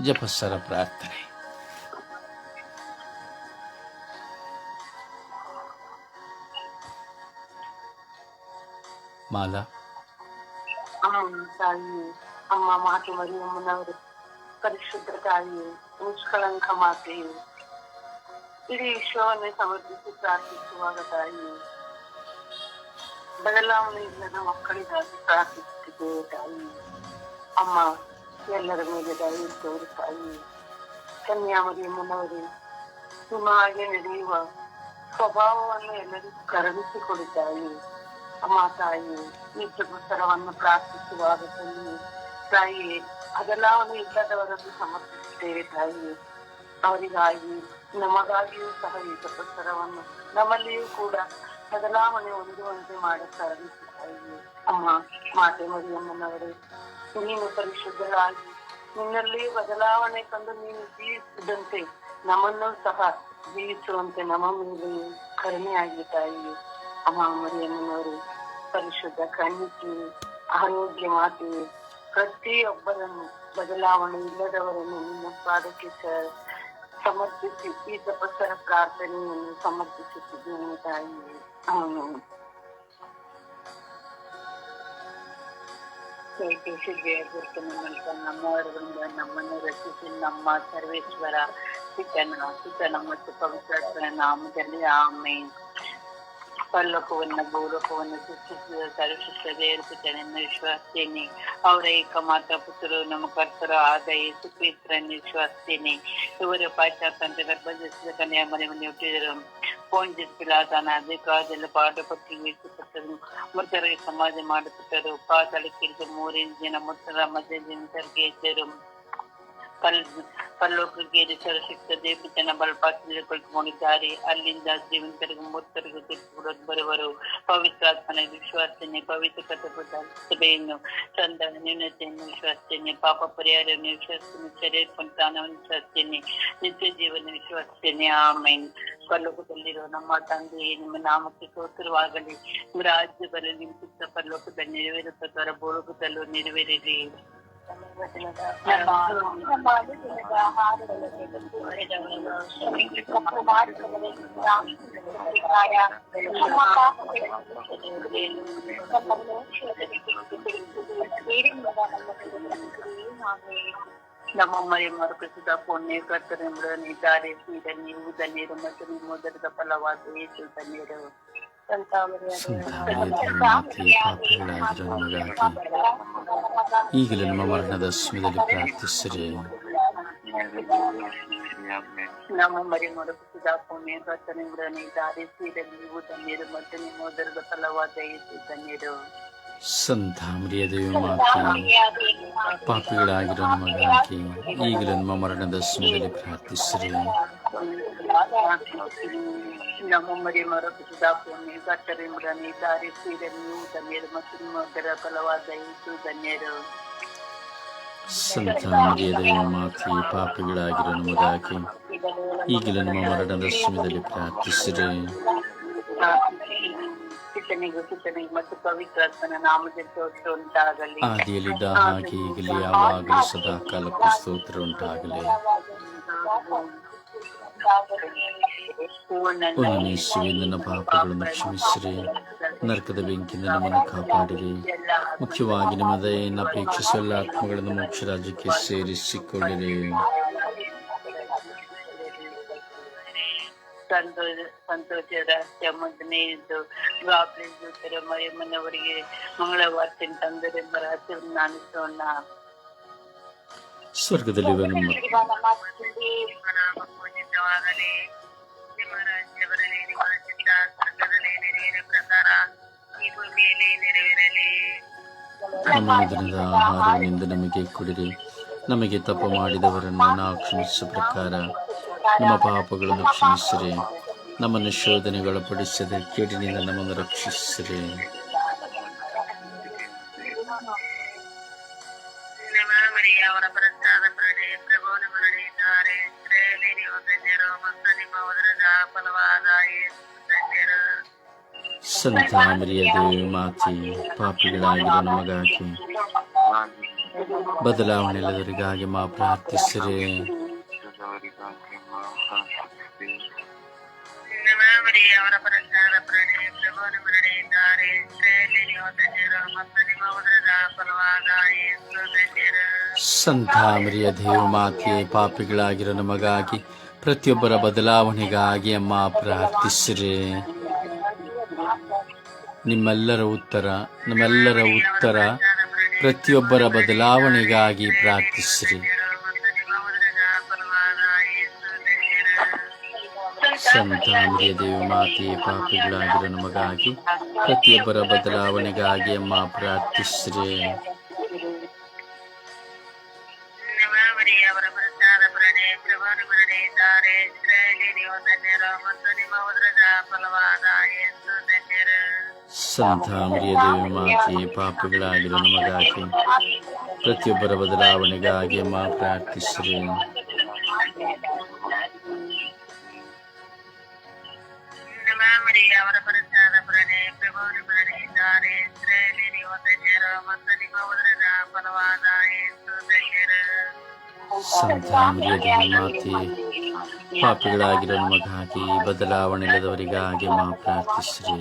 ಜಪಸ್ಸರ ಪ್ರಾರ್ಥನೆ ಮಾಲಾ ಅಮ್ಮ ತಾಯಿ ಅಮ್ಮ ಮಾತು ಮರಿಯಮ್ಮನವರು ಪರಿಶುದ್ಧ ತಾಯಿ ನಿಷ್ಕಳಂಕ ಮಾತೆಯು ಇಡೀ ವಿಶ್ವವನ್ನೇ ಸಮರ್ಪಿಸಿ ಪ್ರಾರ್ಥಿಸುವಾಗ ತಾಯಿ ಬದಲಾವಣೆ ಇಲ್ಲದ ಮಕ್ಕಳಿಗಾಗಿ ಪ್ರಾರ್ಥಿಸುತ್ತಿದ್ದೇವೆ ತಾಯಿ ಅಮ್ಮ ಎಲ್ಲರ ಮೇಲೆ ದಯ ತೋರು ತಾಯಿ. ಕನ್ಯಾವರಿ ಮುನವರಿ ಹಾಗೆ ನಡೆಯುವ ಸ್ವಭಾವವನ್ನು ಎಲ್ಲರಿಗೂ ಕರುಣಿಸಿಕೊಡಿದ್ದಾಯಿ ಅಮ್ಮ ತಾಯಿ, ಈ ಪ್ರಾರ್ಥಿಸುವಾಗ ತಾಯಿ ತಾಯಿ ಬದಲಾವಣೆ ಇಲ್ಲದವರನ್ನು ಸಮರ್ಪಿಸುತ್ತೇವೆ ತಾಯಿ ಅವರಿಗಾಗಿ, ನಮಗಾಗಿಯೂ ಸಹ ಈ ಪ್ರಭುತ್ವವನ್ನು ನಮ್ಮಲ್ಲಿಯೂ ಕೂಡ ಬದಲಾವಣೆ ಹೊಂದುವಂತೆ ಮಾಡುತ್ತಾರೆ ತಾಯಿ ಅಮ್ಮ, ಮಾತೆ ಮರಿಯಮ್ಮನವರು ನೀನು ಪರಿಶುದ್ಧರಾಗಿ ನಿನ್ನಲ್ಲಿ ಬದಲಾವಣೆ ಕಂಡು ನೀನು ಜೀವಿಸಿದಂತೆ ನಮ್ಮನ್ನು ಸಹ ಜೀವಿಸುವಂತೆ ನಮ್ಮ ಮೇಲೆ ಕರುಣೆಯಾಗಿ ತಾಯಿ ಅಮ್ಮ, ಮರಿಯಮ್ಮನವರು, ಪರಿಶುದ್ಧ ಕಣ್ಣಿಕೆ ಆರೋಗ್ಯ ಮಾತೆ, ಪ್ರತಿಯೊಬ್ಬರನ್ನು ಬದಲಾವಣೆ ಇಲ್ಲದವರನ್ನು ನಿಮ್ಮ ಪಾದಕ್ಕೆ ಸಮರ್ಪಿಸಿ, ಈ ತಪಸ್ಸರ ಪ್ರಾರ್ಥನೆಯನ್ನು ಸಮರ್ಪಿಸುತ್ತಿದ್ದೇನೆ ತಾಯಿ ಆಮೆನ್. ಏಕೇಶಿಗೆ ಗುರುತು ನಮ್ಮಂತ ನಮ್ಮವರಿಂದ ನಮ್ಮನ್ನು ರಚಿಸಿ ನಮ್ಮ ಸರ್ವೇಶ್ವರ ಪಿತನ ಪಿತನ ಮತ್ತು ಪವಿತ್ರ ನಾಮದಲ್ಲಿ ಆಮೇನ್ ಪರಲೋಕವನ್ನ ಭೂಲೋಕವನ್ನು ಸೃಷ್ಟಿಸಿದ ಸರ್ವಶಕ್ತ ದೇವರುತ್ತನೆಂದು ವಿಶ್ವಾಸಿಸ್ತೇನೆ ಅವರ ಏಕ ಮಾತಾ ಪುತ್ರರು ನಮ್ಮ ಕರ್ತರು ಆದ ಯೇಸು ಕ್ರಿಸ್ತರನ್ನು ವಿಶ್ವಾಸಿಸ್ತೇನೆ ಇವರು ಪಾಶ್ಚಾತ್ಯ ಗರ್ಭಧಿಸಿದ ಕನ್ಯಾ ಮನೆಯನ್ನು ಹುಟ್ಟಿದರು ಪೋಂಜಿಸ್ ಪಿಲಾತನ ಅಧಿಕಾರದಲ್ಲಿ ಪಾಠಪಟ್ಟಿ ವೀಕ್ಷಿಸುತ್ತರು ಮೃತರಿಗೆ ಸಮಾಜ ಮಾಡುತ್ತಿದ್ದರು ಪಾತಾಳಕ್ಕಿಳಿದು ಮೂರಿನ ದಿನ ಮೃತರ ಮಧ್ಯದಿಂದ ಎದ್ದರು ಪಲ್ ಪಲ್ಲೋಕಕ್ಕೆ ಸರ್ವಶಕ್ತ ದೇವತನ ಬಲಪಾತ್ರದಲ್ಲಿ ಕುಳಿತುಕೊಂಡಿದ್ದಾರೆ ಅಲ್ಲಿಂದ ಜೀವಂತರಿಗೂ ಮೂರ್ತರಿಗೂ ತೀರ್ಪುಗಳು ಬರುವರು ಪವಿತ್ರಾತ್ಮನ ವಿಶ್ವಾಸನೆ ಪವಿತ್ರ ಸಭೆಯನ್ನು ಚಂದ ನ್ಯೂನತೆಯನ್ನು ವಿಶ್ವಾಸನೆ ಪಾಪ ಪರಿಹಾರವನ್ನು ವಿಶ್ವಾಸನೆ ಶರೀರ ಸಂತಾನವನ್ನು ವಿಶ್ವಾಸನೆ ನಿತ್ಯ ಜೀವನ ವಿಶ್ವಾಸನೆ ಆಮೇನ್. ಪರಲೋಕದಲ್ಲಿರುವ ನಮ್ಮ ತಂದೆ ನಿಮ್ಮ ನಾಮಕ್ಕೆ ಸೋತರವಾಗಲಿ ರಾಜ್ಯ ಬರಲಿ ಪರಲೋಕದಲ್ಲಿ ನೆರವೇರುತ್ತ ಭೂಲೋಕದಲ್ಲೂ ನೆರವೇರಿರಿ. ನಮ್ಮ ಮರಿ ಮರುಕರಿಸಿದ ಪುಣ್ಯ ಕರ್ತನೆಂಬುದನ್ನಿದ್ದಾರೆ ನೀವು ಧನ್ಯರು ಮತ್ತು ನಿಮ್ಮ ಉದರದ ಫಲವಾದ ಯೇಸು ಧನ್ಯರು ಸಂತಾನಕ್ಕೆ ಪಾಪಗಳಾಗಿರೋ ನಮಗಾಗಿ ಈಗಲೇ ನಮ್ಮ ಮರಣದ ಸಮಯದಲ್ಲಿ ಪ್ರಾರ್ಥಿಸಿರಿ ನಮ್ಮ ಮರಿ ಮರುಕರಿಸಿದ ಪುಣ್ಯ ಕರ್ತನೆಂಬುದನ್ನಿದ್ದಾರೆ ನೀವು ಧನ್ಯರು ಮತ್ತು ನಿಮ್ಮ ಉದರದ ಫಲವಾದ ಯೇಸು ಧನ್ಯರು ಸಂತಾಮರಿಯ ದೇವ ಮಾತೆ ಪಾಪಿಗಳಾಗಿರೋ ನಮಗಾಗಿ ಈಗಲೇ ನಮ್ಮ ಮರಣದ ಸಮಯದಲ್ಲಿ ಪ್ರಾರ್ಥಿಸಿರಿ. ನಮ್ಮ ಮರಿ ಮರುಕರಿಸಿದ ಪುಣ್ಯ ಕರ್ತನೆಂಬುದನ್ನಿದ್ದಾರೆ ನೀವು ಧನ್ಯರು ಮತ್ತು ನಿಮ್ಮ ಉದರ ಫಲವಾದ ಯೇಸು ಧನ್ಯರು. ಸಂತಾಮರಿಯ ದೇವ ಮಾತೆ ಪಾಪಿಗಳಾಗಿರೋ ನಮಗಾಗಿ ಈಗಲೇ ನಮ್ಮ ಮರಣದ ಸಮಯದಲ್ಲಿ ಪ್ರಾರ್ಥಿಸಿರಿ. ಪಿತನಿಗೂ ಪಿತನಿಗೂ ಮತ್ತು ಪವಿತ್ರಾತ್ಮನ ನಾಮದ ಸ್ತೋತ್ರ ಉಂಟಾಗಲಿ. ಆದಿಯಲ್ಲಿದ್ದ ಹಾಗೆ ಈಗಲೇ ಯಾವಾಗಲೂ ಸದಾ ಕಾಲಕ್ಕೂ ಸ್ತೋತ್ರ ಉಂಟಾಗಲಿ. ಯೇಸುವೆ ನನ್ನ ಪಾಪಗಳನ್ನು ಕ್ಷಮಿಸಿರಿ. ನರಕದ ಬೆಂಕಿಯಿಂದ ನಮ್ಮನ್ನು ಕಾಪಾಡಿರಿ. ಮುಖ್ಯವಾಗಿ ನಿಮ್ಮ ದಯೆಯನ್ನು ಅಪೇಕ್ಷಿಸುವ ಎಲ್ಲ ಆತ್ಮಗಳನ್ನು ಮೋಕ್ಷ ರಾಜ್ಯಕ್ಕೆ ಸೇರಿಸಿಕೊಳ್ಳಿರಿ. ಸಂತೋಷ ಸಂತೋಷದ ರಹಸ್ಯ ಮೊದಲನೆಯದು ಮಂಗಳವಾರ ಮರಿಯಮ್ಮನವರಿಗೆ ಮಂಗಳವಾರ್ತೆಯನ್ನು ತಂದರೆಂಬ ರಹಸ್ಯವನ್ನು ಅನಿಸೋಣ ಸ್ವರ್ಗದಲ್ಲಿ ನಮ್ಮ ಪೂಜಿತವಾಗಲಿ ನಿಮ್ಮ ರಾಜ್ಯ ಬರಲಿ ನಿಮ್ಮ ಚಿತ್ತ ಸ್ವರ್ಗದಲ್ಲಿ ನೆರವೇರ ಪ್ರಕಾರ ಈ ಭೂಮಿಯಲ್ಲಿ ನೆರವೇರಲಿ ನಮ್ಮ ದಿನದ ಆಹಾರವಿನಿಂದ ನಮಗೆ ಕೊಡಿರಿ. ನಮಗೆ ತಪ್ಪು ಮಾಡಿದವರನ್ನು ನಾವು ಕ್ಷಮಿಸುವ ಪ್ರಕಾರ ನಮ್ಮ ಪಾಪಗಳನ್ನು ಕ್ಷಮಿಸಿರಿ ನಮ್ಮನ್ನು ಶೋಧನೆಗೊಳಪಡಿಸದೆ ಕೇಡಿನಿಂದ ನಮ್ಮನ್ನು ರಕ್ಷಿಸಿರಿ. ಸಂತಾಮರಿಯ ಸಂತ ಮರಿಯ ದೇವಿ ಮಾತಿ ಪಾಪಿಗಳಾಗಿರೋ ನಮಗಾಗಿ ಬದಲಾವಣೆ ಇಲ್ಲದರಿಗಾಗಿ ಮಾ ಪ್ರಾರ್ಥಿಸಿರಿ. ಅವರ ಪ್ರಸಾದ ಪ್ರಣಿ ಪ್ರಭುವನ್ನು ಇಸ್ರೇಲಿ ನೀವು ಮತ್ತು ನಿಮ್ಮ ಉದರದ ಫಲವಾದ ಪಾಪಿಗಳಾಗಿರೋ ನಮಗಾಗಿ, ಪ್ರತಿಯೊಬ್ಬರ ಬದಲಾವಣೆಗಾಗಿ ಅಮ್ಮ ಪ್ರಾರ್ಥಿಸಿರಿ. ನಿಮ್ಮೆಲ್ಲರ ಉತ್ತರ, ನಮ್ಮೆಲ್ಲರ ಉತ್ತರ, ಪ್ರತಿಯೊಬ್ಬರ ಬದಲಾವಣೆಗಾಗಿ ಪ್ರಾರ್ಥಿಸಿರಿ. ಸಂತ ದೇವಿ ಮಾತಿ ಮಾತೆಯೇ ಪಾಪಿಗಳಾಗಿರೋ ನಮಗಾಗಿ ಪ್ರತಿಯೊಬ್ಬರ ಬದಲಾವಣೆಗಾಗಿ ಅಮ್ಮ ಪ್ರಾರ್ಥಿಸಿರಿ. ಅವರ ದೇವಿ ಮಾತೆಯೇ ಪಾಪಿಗಳಾಗಿರೋ ನಮಗಾಗಿ ಪ್ರತಿಯೊಬ್ಬರ ಬದಲಾವಣೆಗಾಗಿ ಅಮ್ಮ ಪ್ರಾರ್ಥಿಸಿರಿ. ಪ್ರಣಿ ಮಾಡಿದ್ದಾರೆ ಇಸ್ರೇಲಿ ನೀವು ಧನ್ಯರು ಮತ್ತು ನಿಮ್ಮ ಉದರದ ಫಲವಾದ ಯೇಸು ಧನ್ಯರು ಪಾಪಿಗಳಾಗಿರೋ ನಮಗಾಗಿ ಬದಲಾವಣೆ ಇಲ್ಲದವರಿಗಾಗಿ ಮಾ ಪ್ರಾರ್ಥಿಸಿರಿ.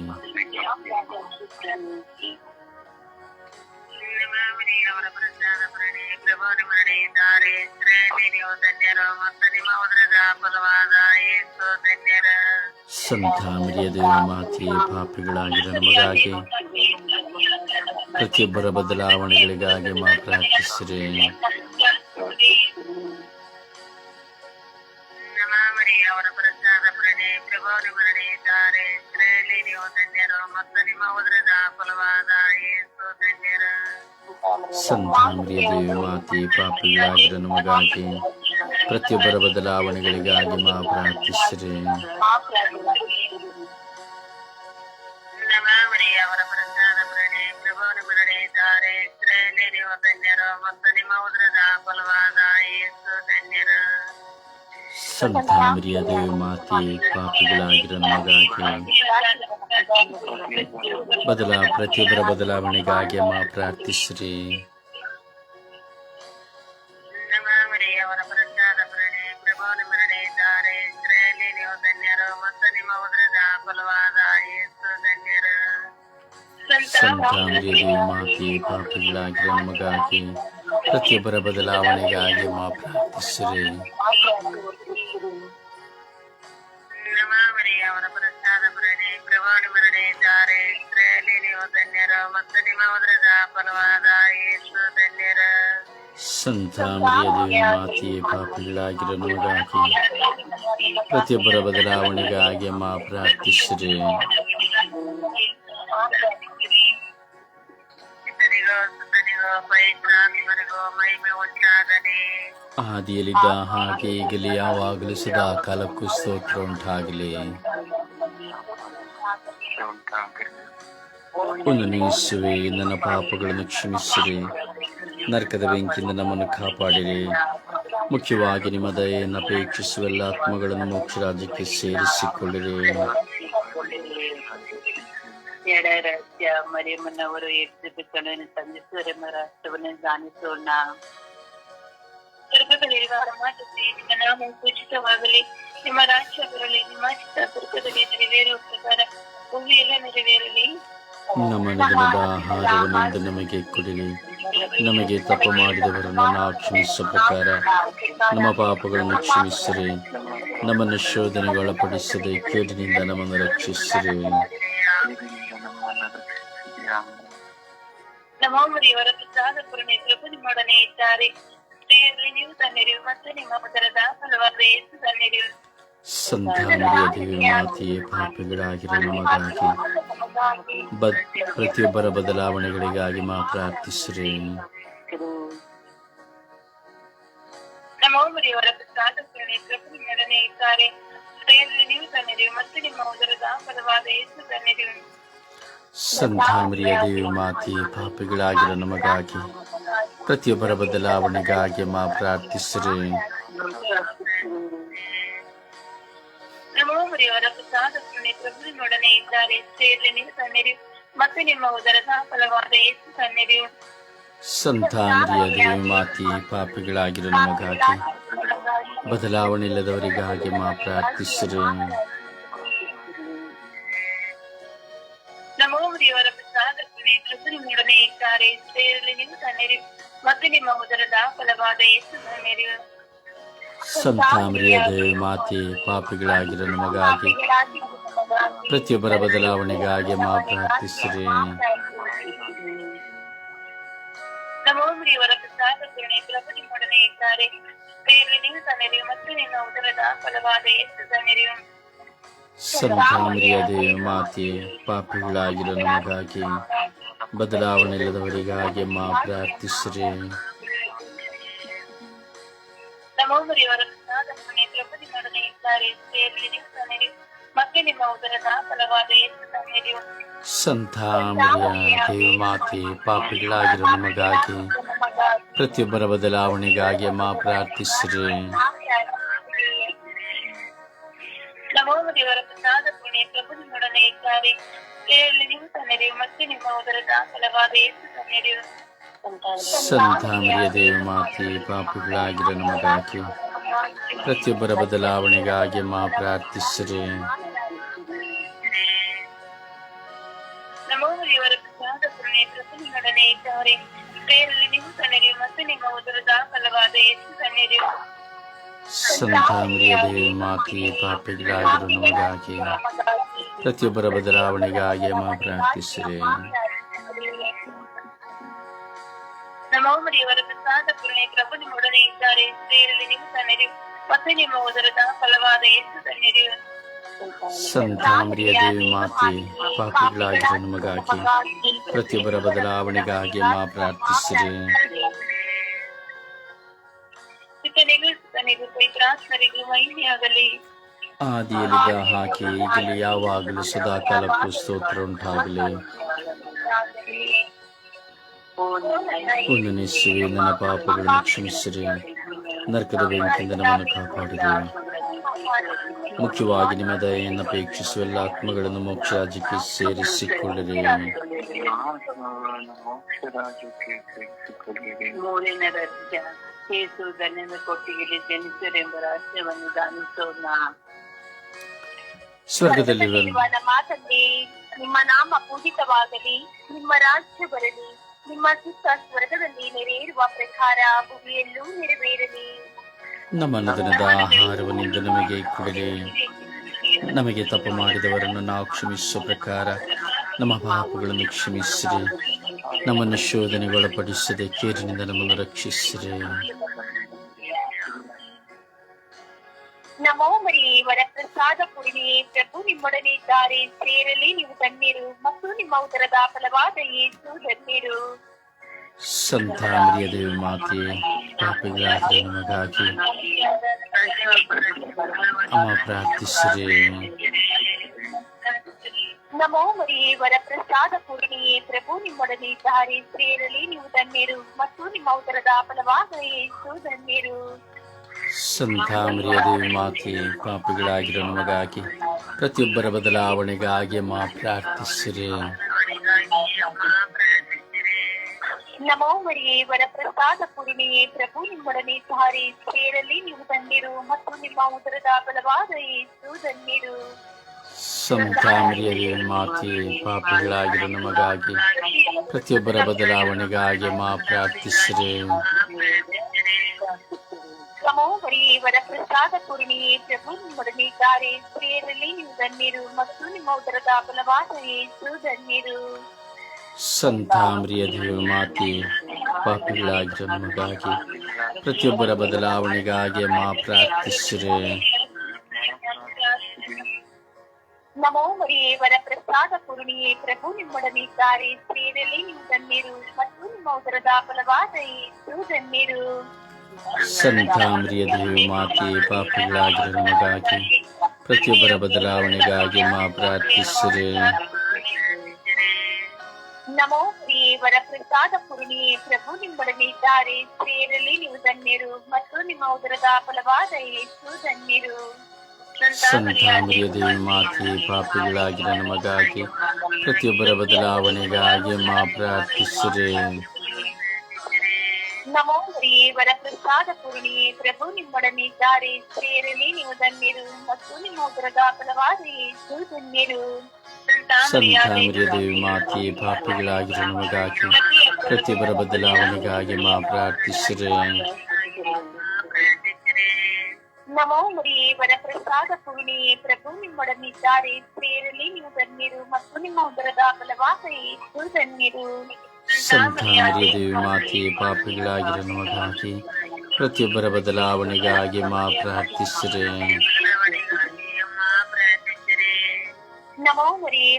ಪ್ರಭು ಮರಣಿದ್ದಾರೆ ಇಸ್ರೇಲಿ ನೀವು ಧನ್ಯರು ಮತ್ತು ನಿಮ್ಮ ಉದರದ ಫಲವಾದ ಏಸು ಧನ್ಯರ. ಸಂತ ಮರಿಯ ದೇವ ಮಾತೆಯೇ ಪಾಪಿಗಳಾಗಿರೋ ನಮಗಾಗಿ ಪ್ರತಿಯೊಬ್ಬರ ಬದಲಾವಣೆಗಳಿಗಾಗಿ ಅವರ ಪ್ರಸಾದ ಪ್ರಣಿ ಪ್ರಭು ಮರಣಿದ್ದಾರೆ ಇಸ್ರೇಲಿ ನೀವು ಧನ್ಯರು ಮತ್ತು ನಿಮ್ಮ ಉದರದ ಫಲವಾದ ಸಂತ ಮರಿಯ ದೇವ ಮಾತೆಯೇ ಪಾಪಿಗಳಾಗಿರೋ ನಮಗಾಗಿ ಪ್ರತಿಯೊಬ್ಬರ ಬದಲಾವಣೆಗಳಿಗಾಗಿ ಮಾ ಪ್ರಾರ್ಥಿಸಿರಿ. ಸಂತ ಮರಿಯ ದೇವ ಮಾತೆಯೇ ಪಾಪಿಗಳಾಗಿರೋ ನಮಗಾಗಿ ಬದಲಾ ಪ್ರತಿಯೊಬ್ಬರ ಬದಲಾವಣೆಗಾಗಿ ಮಾ ಪ್ರಾರ್ಥಿಸ್ರಿ. ಅವರ ಪ್ರಸಾದ ಪ್ರಣಿ ಪ್ರಭು ಮರಣಿದ್ದಾರೆ ಇಸ್ರೇಲಿ ನೀವು ಧನ್ಯರು ಮತ್ತು ನಿಮ್ಮ ಉದರದ ಫಲವಾದ ಯೇಸು ಧನ್ಯರು ಸಂತ ಮರಿಯ ದೇವ ಮಾತೆಯೇ ಪಾಪಿಗಳಾಗಿರೋ ನಮಗಾಗಿ ಪ್ರತಿಯೊಬ್ಬರ ಬದಲಾವಣೆಗಾಗಿ ಮಾ ಪ್ರಾರ್ಥಿಸಿರಿ. ಧನ್ಯರು. ಮತ್ತು ನಿಮ್ಮ ಉದರದ ಫಲವಾದ ಯೇಸು ಧನ್ಯರು. ಸಂತ ಮರಿಯ ದೇವ ಮಾತೆಯೇ ಪಾಪಿಗಳಾಗಿರೋ ನಮಗಾಗಿ ಪ್ರತಿಯೊಬ್ಬರ ಬದಲಾವಣೆಗಾಗಿ ಮಾ ಪ್ರಾರ್ಥಿಸಿರಿ. ಇತನಿಗೋ ಸುತನಿಗೋ ಪವಿತ್ರಾತ್ಮನಿಗೋ ಮಹಿಮೆ ಉಂಟಾಗಲಿ. ಆದಿಯಲ್ಲಿದ್ದ ಹಾಗೆ ಈಗಲೇ ಯಾವಾಗಲೂ ಸದಾ ಕಾಲಕ್ಕೂ ಸ್ತೋತ್ರ ಉಂಟಾಗಲಿ. ಒಂದು ನಿಲ್ಲಿಸುವೆ ನನ್ನ ಪಾಪಗಳನ್ನು ಕ್ಷಮಿಸಿರಿ. ನರಕದ ಬೆಂಕಿಯಿಂದ ನಮ್ಮನ್ನು ಕಾಪಾಡಿರಿ. ಮುಖ್ಯವಾಗಿ ನಿಮ್ಮ ದಯೆಯನ್ನು ಅಪೇಕ್ಷಿಸುವ ಎಲ್ಲ ಆತ್ಮಗಳನ್ನು ಮೋಕ್ಷ ರಾಜ್ಯಕ್ಕೆ ಸೇರಿಸಿಕೊಳ್ಳಿರಿ. ಎಡರಸ್ಯ ಮರಿಯಮ್ಮನವರು ಎಕ್ಸಿಬಿಷನ್ ಸಂಧಿಸುವರೆಂಬ ರಾಷ್ಟ್ರವನ್ನು ಧ್ಯಾನಿಸೋಣ. ಸ್ವರ್ಗದಲ್ಲಿರುವ ನಮ್ಮ ನಿಮ್ಮ ನಾಮ ನಿಮ್ಮ ರಾಜ್ಯ ಬರಲಿ, ನಿಮ್ಮ ಚಿತ್ತ ಸ್ವರ್ಗದಲ್ಲಿ ನೆರವೇರುವ ಪ್ರಕಾರ ಭೂಮಿಯೆಲ್ಲ ನೆರವೇರಲಿ. ನಮ್ಮ ದಿನದ ಆಹಾರವನ್ನು ನಮಗೆ ಕೊಡಿರಿ. ನಮಗೆ ತಪ್ಪು ಮಾಡಿದವರನ್ನು ನಾವು ಪ್ರಕಾರ ನಮ್ಮ ಪಾಪಗಳನ್ನು ಕ್ಷಮಿಸಿರಿ. ನಮ್ಮನ್ನು ಶೋಧನೆಗೆ ಒಳಪಡಿಸದೆ ಕೇಡಿನಿಂದ ನಮ್ಮನ್ನು ರಕ್ಷಿಸಿರಿ. ನಮ್ಮ ಮರಿಯವರ ಪ್ರಸಾದ ಪೂರ್ಣೆ ಪ್ರಭು ನಿಮ್ಮೊಡನೆ ಇದ್ದಾರೆ. ನೀವು ತನ್ನಿರಿ ಮತ್ತು ನಿಮ್ಮ ಉದರದ ಯೇಸು ತನ್ನಿರಿ ಸಂತಾನರಿಯ ದೇವಿ ಮಾತೆಯೇ ಪಾಪಿಗಳಾಗಿರೋ ನಮಗಾಗಿ. ಬದ್ ಪ್ರತಿಯೊಬ್ಬರ ಬದಲಾವಣೆಗಳಿಗಾಗಿ ಮಾ ಪ್ರಾರ್ಥಿಸ್ರಿ. ನಮ್ಮ ಮರಿಯವರ ಪ್ರಸಾದ ಪೂರ್ಣೆ ಪ್ರಭು ನಿಮ್ಮೊಡನೆ ಇದ್ದಾರೆ. ಸ್ತ್ರೀಯರಲ್ಲಿ ನೀವು ತನ್ನಿರಿ ಮತ್ತು ನಿಮ್ಮ ಉದರದ ಫಲವಾದ ಯೇಸು ತನ್ನಿರಿ. ಸಂತಾಮರಿಯ ದೇವಿ ಮಾತೆಯೇ ಪಾಪಿಗಳಾಗಿರೋ ನಮಗಾಗಿ. ಪ್ರತಿಯೊಬ್ಬರ ಬದಲಾವಣೆಗಾಗಿ ಮಾ ಪ್ರಾರ್ಥಿಸಿರಿ. ನಮ್ಮ ಮರಿಯವರ ಪ್ರಸಾದ ಪ್ರಭುವಿನೊಡನೆ ಪ್ರಭು ಇದ್ದಾರೆ. ಸೇರ್ಲಿ ನಿಮ್ಮ ತನ್ನಿರಿ ಮತ್ತು ನಿಮ್ಮ ಉದರದ ಫಲವಾದ ಯೇಸು ಸನ್ನಿಧಿಯು ಸಂತಾನರಿಯ ಮಾತಿ ಪಾಪಿಗಳಾಗಿರೋ ನಮಗಾಗಿ. ಬದಲಾವಣೆ ಇಲ್ಲದವರಿಗಾಗಿ ಮಾ ಪ್ರಾರ್ಥಿಸಿರು. ನಮೋ ದೇವರ ಪ್ರಸಾದ ಕೃಪೆ ಪ್ರಭು ನಿಮ್ಮೊಡನೆ ಇದ್ದಾರೆ. ಸೇರಲಿ ನಿಮ್ಮ ತನ್ನೆರಿ ಮತ್ತು ನಿಮ್ಮ ಉದರದ ಫಲವಾದ ಯೇಸು ತನ್ನೆರಿ ಸಂತಾನರಿಯ ದೇವಿ ಮಾತೆ ಪಾಪಿಗಳಾಗಿರೋ ನಮಗಾಗಿ ಪ್ರತಿಯೊಬ್ಬರ ಬದಲಾವಣೆಗಾಗಿ ಮಾ ಪ್ರಾರ್ಥಿಸಿರಿ. ತನ್ನೆರಿ ಸಂತಾನರಿಯ ದೇವಿ ಮಾತೆ ಪಾಪಿಗಳಾಗಿರೋ ನಮಗಾಗಿ ಬದಲಾವಣೆ ಇಲ್ಲದವರಿಗಾಗಿ ಮಾ ಪ್ರಾರ್ಥಿಸಿರಿ. ನಮೋ ದೇವರ ಪ್ರಸಾದ ನಡನೆ ಪ್ರಭು ನಿಮ್ಮೊಡನೆ ಇದ್ದಾರೆ ಮತ್ತೆ ನಿಮ್ಮ ತನ್ನೆರಿ ಮತ್ತು ನಿಮ್ಮ ಉದರದ ಫಲವಾದ ಯೇಸು ಸಂತ ಸಂತಾನರಿಯ ಮಾತೆ ಪಾಪಿಗಳಾಗಿರೋ ನಮಗಾಗಿ ಪ್ರತಿಯೊಬ್ಬರ ಬದಲಾವಣೆಗಾಗಿ ಮಾ ಪ್ರಾರ್ಥಿಸಿರಿ. ನಮೋ ದೇವರ ಪ್ರಸಾದ ಪುಣೆ ಪ್ರಭು ನಿಮ್ಮೊಡನೆ ಇದ್ದಾರೆ. ಸೇರಲಿ ನೀವು ತನ್ನೆರಿ ಮತ್ತೆ ನಿಮ್ಮ ಉದರದ ಫಲವಾದ ಯೇಸು ತನ್ನೆರಿ ಸಂತಾನರಿಯ ದೇವಿ ಮಾತೆ ಪಾಪಗಳಾಗಿರೋ ನಮಗಾಗಿ ಪ್ರತಿಯೊಬ್ಬರ ಬದಲಾವಣೆಗಾಗಿ ಮಾ ಪ್ರಾರ್ಥಿಸಿರಿ. ದೇವಿ ಮಾತೆ ಪಾಪಿಗಳಾಗಿರೋ ನಮಗಾಗಿ ಪ್ರತಿಯೊಬ್ಬರ ಬದಲಾವಣೆಗಾಗಿ ಮಾ ಪ್ರಾರ್ಥಿಸಿರಿ. ನಮೋ ದೇವರ ಪ್ರಸಾದ ಪುಣ್ಯ ಪ್ರಭು ನಿಮ್ಮೊಡನೆ ಇದ್ದಾರೆ ಸೇರಲಿ ನೀವು ತನ್ನೆರಿ ಮತ್ತೆ ನಿಮ್ಮ ಉದರದ ಫಲವಾದ ಯೇಸು ತನ್ನೆರಿ ಸಂತಾನರಿಯ ದೇವಿ ಮಾತೆ ಪಾಪಿಗಳಾಗಿರೋ ನಮಗಾಗಿ ಪ್ರತಿಯೊಬ್ಬರ ಬದಲಾವಣೆಗಾಗಿ ಮಾ ಪ್ರಾರ್ಥಿಸಿರಿ ಇತನಿಗೂ ತನಿಗೂ ಪವಿತ್ರಾತ್ಮರಿಗೂ ಮಹಿಮೆಯಾಗಲಿ ಆದಿಯಲ್ಲಿದ್ದ ಹಾಕಿ ಈಗಲೇ ಯಾವಾಗಲೂ ಸದಾ ಕಾಲಕ್ಕೂ ಸ್ತೋತ್ರ ಉಂಟಾಗಲಿ ಪುಣ್ಯನಿಸುವೆ ನನ್ನ ಪಾಪಗಳನ್ನು ಕ್ಷಮಿಸಿರಿ ನರಕದ ಬೆಂಕಿಯಿಂದ ನಮ್ಮನ್ನು ಕಾಪಾಡಿರಿ ಮುಖ್ಯವಾಗಿ ನಿಮ್ಮ ದಯೆಯನ್ನು ಅಪೇಕ್ಷಿಸುವ ಎಲ್ಲ ಆತ್ಮಗಳನ್ನು ಮೋಕ್ಷ ರಾಜ್ಯಕ್ಕೆ ಸೇರಿಸಿಕೊಳ್ಳಿರಿ ಮೂಲಿನ ರಾಜ್ಯ ಯೇಸು ಗಣ್ಯನ ಕೊಟ್ಟಿಗೆಯಲ್ಲಿ ಜನಿಸರೆಂಬ ರಾಜ್ಯವನ್ನು ದಾನಿಸೋಣ ಸ್ವರ್ಗದಲ್ಲಿರುವ ಇರುವನ ಮಾತಲ್ಲಿ ನಿಮ್ಮ ನಾಮ ಪೂಜಿತವಾಗಲಿ ನಿಮ್ಮ ರಾಜ್ಯ ಬರಲಿ ನಿಮ್ಮ ಸುತ್ತ ಸ್ವರ್ಗದಲ್ಲಿ ನೆರೆಯಿರುವ ಪ್ರಕಾರ ಭೂಮಿಯಲ್ಲೂ ನೆರವೇರಲಿ. ನಮ್ಮ ದಿನದ ಆಹಾರವನ್ನಿಂದ ನಮಗೆ ಕೊಡಲಿ. ನಮಗೆ ತಪ್ಪು ಮಾಡಿದವರನ್ನು ನಾವು ಕ್ಷಮಿಸುವ ಪ್ರಕಾರ ನಮ್ಮ ಪಾಪಗಳನ್ನು ಕ್ಷಮಿಸಿರಿ. ನಮ್ಮನ್ನು ಶೋಧನೆಗೊಳಪಡಿಸದೆ ಕೇರಿನಿಂದ ನಮ್ಮನ್ನು ರಕ್ಷಿಸಿರಿ. ವರಪ್ರಸಾದ ಪೂರ್ಣಿಯೇ ಪ್ರಭು ನಿಮ್ಮೊಡನೆ ಇದ್ದಾರೆ ಸೇರಲಿ ನೀವು ಧನ್ಯರು ಮತ್ತು ನಿಮ್ಮ ಉದರದ ಫಲವಾದ ಯೇಸು ಧನ್ಯರು ಸಂತಾಮರಿಯ ದೇವಿ ಮಾತೆ ಪಾಪಿಗಳಾದ ನಮಗಾಗಿ ಅಮ್ಮ ಪ್ರಾರ್ಥಿಸಿರಿ. ನಮೋ ಮರಿಯೇ ವರ ಪ್ರಸಾದ ಪೂರ್ಣಿಯೇ ಪ್ರಭು ನಿಮ್ಮೊಡನೆ ಇದ್ದಾರೆ ಸೇರಲಿ ನೀವು ಧನ್ಯರು ಮತ್ತು ನಿಮ್ಮ ಉದರದ ಫಲವಾದ ಯೇಸು ಧನ್ಯರು ಸಂತಾಮರಿಯ ದೇವಿ ಮಾತೆ ಪಾಪಿಗಳಾಗಿರೋ ನಮಗಾಗಿ ಪ್ರತಿಯೊಬ್ಬರ ಬದಲಾವಣೆಗಾಗಿ ಮಾ ಪ್ರಾರ್ಥಿಸಿರಿ. ನಮೋ ಮರಿಯೇ ವರಪ್ರಸಾದ ಪೂರ್ಣಿಯೇ ಪ್ರಭು ನಿಮ್ಮೊಡನೆ ಸಾರಿ ಸೇರಲಿ ನೀವು ತಂದಿರು ಮತ್ತು ನಿಮ್ಮ ಉದರದ ಬಲವಾದ ಏಸು ಧನ್ಯರು ಸಂತಾಮರಿಯ ದೇವಿ ಮಾತೆ ಪಾಪಿಗಳಾಗಿರೋ ನಮಗಾಗಿ ಪ್ರತಿಯೊಬ್ಬರ ಬದಲಾವಣೆಗಾಗಿ ಮಾ ಪ್ರಾರ್ಥಿಸಿರಿ. ನಮೋ ಮರಿಯೇ ವರಪ್ರಸಾದ ಪೂರ್ಣಿಯೇ ಪ್ರಭು ನಿಮ್ಮೊಡನೆ ಸ್ತ್ರೀಯರಲ್ಲಿ ನೀವು ಧನ್ಯರು ಮತ್ತು ನಿಮ್ಮ ಉದರದ ಬಲವಾದ ಯೇಸು ಧನ್ಯರು. ಸಂತಾಮ್ರಿಯ ದೇವಿ ಮಾತೆ ಪಾಪಿಗಳಾಗಿರೋ ನಮಗಾಗಿ ಪ್ರತಿಯೊಬ್ಬರ ಬದಲಾವಣೆಗಾಗಿ ಮಾ ಪ್ರಾರ್ಥಿಸಿರಿ. ನಮೋ ಮರಿಯೇವರ ಪ್ರಸಾದ ಪೂರ್ಣಿಯೇ ಪ್ರಭು ನಿಮ್ಮೊಡನಿದ್ದಾರೆ ಸೇರಲಿ. ನೀವು ಧನ್ಯರು ಮತ್ತು ನಿಮ್ಮ ಉದರದ ಫಲವಾದ ಯೇಸು ಧನ್ಯರು. ಸಂತಾಮರಿಯ ದೇವಿ ಮಾತೆ ಪಾಪಿಗಳಾಗಿರೋ ನಮಗಾಗಿ ಪ್ರತಿಯೊಬ್ಬರ ಬದಲಾವಣೆಗಾಗಿ ಮಾ ಪ್ರಾರ್ಥಿಸಿರಿ. ನಮೋ ದೇವರ ಪ್ರಸಾದ ಪೂರ್ಣಿಯೇ ಪ್ರಭು ನಿಮ್ಮೊಡನೆ ಇದ್ದಾರೆ. ಸೇರಲಿ ನೀವು ಧನ್ಯರು ಮತ್ತು ನಿಮ್ಮ ಉದರದ ಫಲವಾದ ಯೇಸು ಧನ್ಯರು. ಸಂತಾಮರಿಯ ದೇವಿ ಮಾತೆ ಪಾಪಿಗಳಾಗಿರೋ ನಮಗಾಗಿ ಪ್ರತಿಯೊಬ್ಬರ ಬದಲಾವಣೆಗಾಗಿ ಮಾ ಪ್ರಾರ್ಥಿಸಿರಿ. ನಮೋ ಮರಿಯೇ ವರಪ್ರಸಾದ ಪೂರ್ಣಿಯೇ ಪ್ರಭು ನಿಮ್ಮೊಡನೆ ಇದ್ದಾರೆ ಸ್ತ್ರೀಯರಲ್ಲಿ ನೀವು ಧನ್ಯರು ಮತ್ತು ನಿಮ್ಮ ಉದರದ ಫಲವಾದ ಯೇಸು ಧನ್ಯರು ಸಂತಾಮರಿಯ ದೇವಿ ಮಾತೆಯೇ ಪಾಪಿಗಳಾಗಿರೋ ನಮಗಾಗಿ ಪ್ರತಿಯೊಬ್ಬರ ಬದಲಾವಣೆಗಾಗಿ ಮಾ ಪ್ರಾರ್ಥಿಸಿರೆ ನಮೋ ಮರಿಯೇ ವರಪ್ರಸಾದ ಪೂರ್ಣಿಯೇ ಪ್ರಭು ನಿಮ್ಮೊಡನೆ ಇದ್ದಾರೆ ಸ್ತ್ರೀಯರಲ್ಲಿ ನೀವು ಧನ್ಯರು ಮತ್ತು ನಿಮ್ಮ ಉದರದ ಫಲವಾದ ಯೇಸು ಧನ್ಯರು ಸಂತಾಮರಿಯ ದೇವಿ ಮಾತಿ ಪಾಪಿಗಳಾಗಿರೋ ನಮಗಾಗಿ ಪ್ರತಿಯೊಬ್ಬರ ಬದಲಾವಣೆಗಾಗಿ ಮಾ ಪ್ರಾರ್ಥಿಸಿರೆ. ನಮೋ